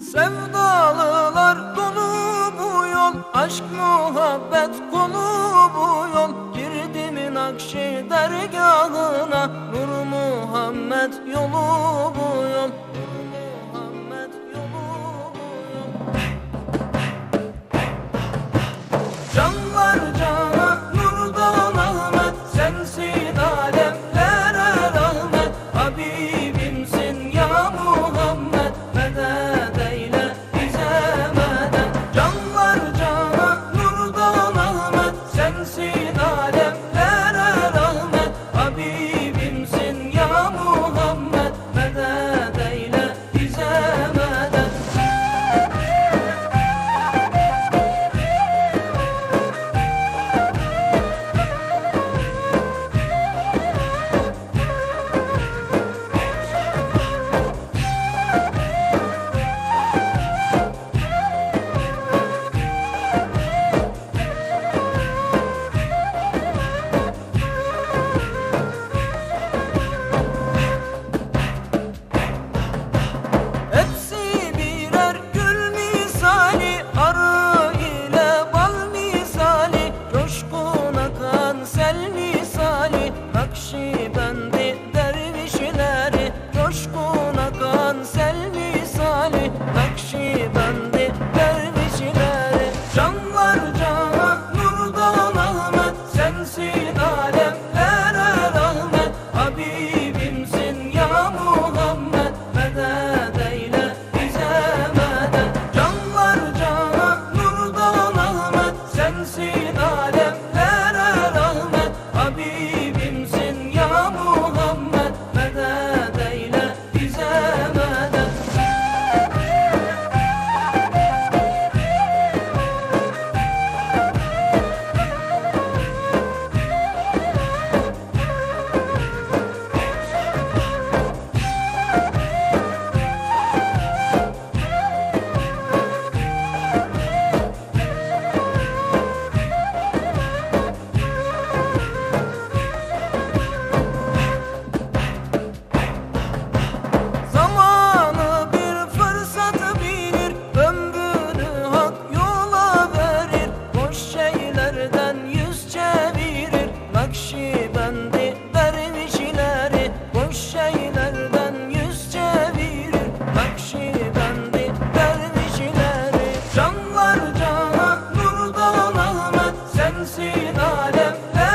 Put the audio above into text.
Sevdalılar dolu bu yol Aşk muhabbet konu bu yol. Girdimin akşi dergahına Nur Muhammed yolu bu see. العالم لا